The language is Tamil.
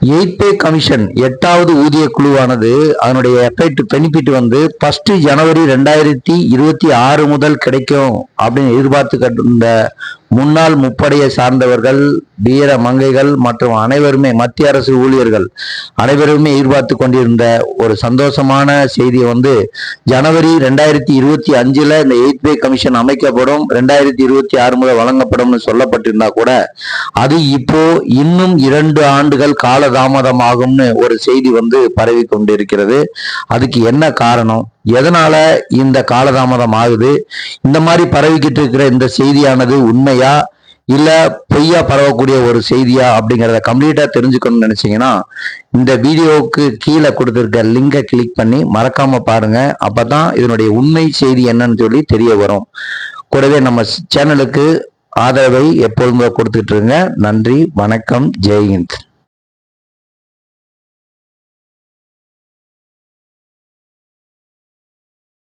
எயிட் பே கமிஷன் எட்டாவது ஊதிய குழுவானது அதனுடைய எஃபெக்ட் பெனிஃபிட் வந்து ஃபர்ஸ்ட் ஜனவரி ரெண்டாயிரத்தி இருபத்தி ஆறு முதல் கிடைக்கும் அப்படின்னு எதிர்பார்த்து கட்டிருந்த முன்னாள் முப்படையை சார்ந்தவர்கள் வீர மங்கைகள் மற்றும் அனைவருமே மத்திய அரசு ஊழியர்கள் அனைவருமே எதிர்பார்த்து கொண்டிருந்த ஒரு சந்தோஷமான செய்தியை வந்து ஜனவரி ரெண்டாயிரத்தி இருபத்தி அஞ்சில் இந்த எயிட் பே கமிஷன் அமைக்கப்படும் ரெண்டாயிரத்தி இருபத்தி ஆறு முதல் வழங்கப்படும்னு சொல்லப்பட்டிருந்தா கூட அது இப்போ இன்னும் இரண்டு ஆண்டுகள் காலதாமதமாகும்னு ஒரு செய்தி வந்து பரவி கொண்டிருக்கிறது. அதுக்கு என்ன காரணம்? எதனால இந்த காலதாமதம் ஆகுது? இந்த மாதிரி பரவிக்கிட்டு இருக்கிற இந்த செய்தியானது உண்மையா? இல்ல பொய்யா பரவக்கூடிய ஒரு செய்தியா? அப்படிங்கிறத கம்ப்ளீட்டா தெரிஞ்சுக்கணும்னு நினைச்சீங்கன்னா இந்த வீடியோவுக்கு கீழே கொடுத்துருக்க லிங்கை கிளிக் பண்ணி மறக்காம பாருங்க. அப்பதான் இதனுடைய உண்மை செய்தி என்னன்னு சொல்லி தெரிய வரும். கூடவே நம்ம சேனலுக்கு ஆதரவை எப்பொழுதும் கொடுத்துட்டு இருங்க. நன்றி வணக்கம் ஜெய்ஹிந்த்